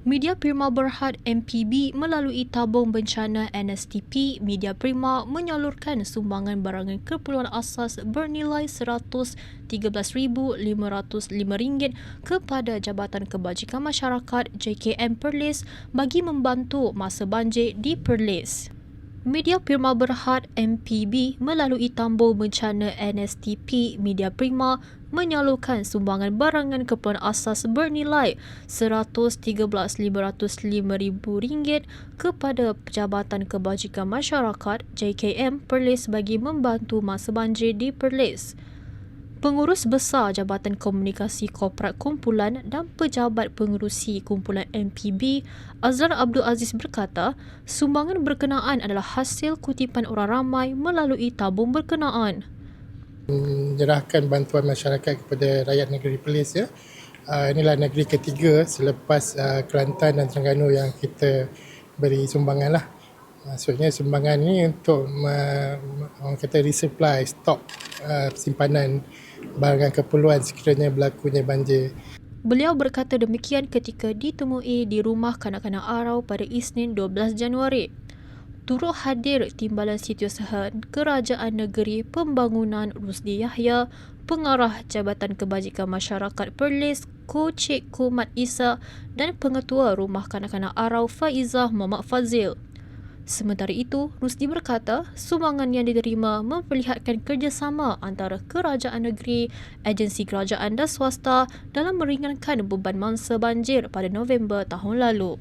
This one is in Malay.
Media Prima Berhad MPB melalui tabung bencana NSTP, Media Prima menyalurkan sumbangan barangan keperluan asas bernilai RM113,505 kepada Jabatan Kebajikan Masyarakat JKM Perlis bagi membantu masa banjir di Perlis. Media Prima Berhad MPB melalui tambung bencana NSTP Media Prima menyalurkan sumbangan barangan keperluan asas bernilai RM113,505 kepada Jabatan Kebajikan Masyarakat JKM Perlis bagi membantu masa banjir di Perlis. Pengurus Besar Jabatan Komunikasi Korporat Kumpulan dan Pejabat Pengerusi Kumpulan MPB, Azlan Abdul Aziz berkata, sumbangan berkenaan adalah hasil kutipan orang ramai melalui tabung berkenaan. menyerahkan bantuan masyarakat kepada rakyat negeri Perlis ya. Uh, inilah negeri ketiga selepas uh, Kelantan dan Terengganu yang kita beri sumbangan lah. Maksudnya sumbangan ni untuk orang kata resupply stok uh, simpanan barangan keperluan sekiranya berlakunya banjir. Beliau berkata demikian ketika ditemui di rumah kanak-kanak Arau pada Isnin 12 Januari. Turut hadir Timbalan Setiausaha Kerajaan Negeri Pembangunan Rusdi Yahya, Pengarah Jabatan Kebajikan Masyarakat Perlis, Ko Cik Kumat Isa dan Pengetua Rumah Kanak-kanak Arau Faizah Muhammad Fazil. Sementara itu, Rusdi berkata sumbangan yang diterima memperlihatkan kerjasama antara kerajaan negeri, agensi kerajaan dan swasta dalam meringankan beban mangsa banjir pada November tahun lalu.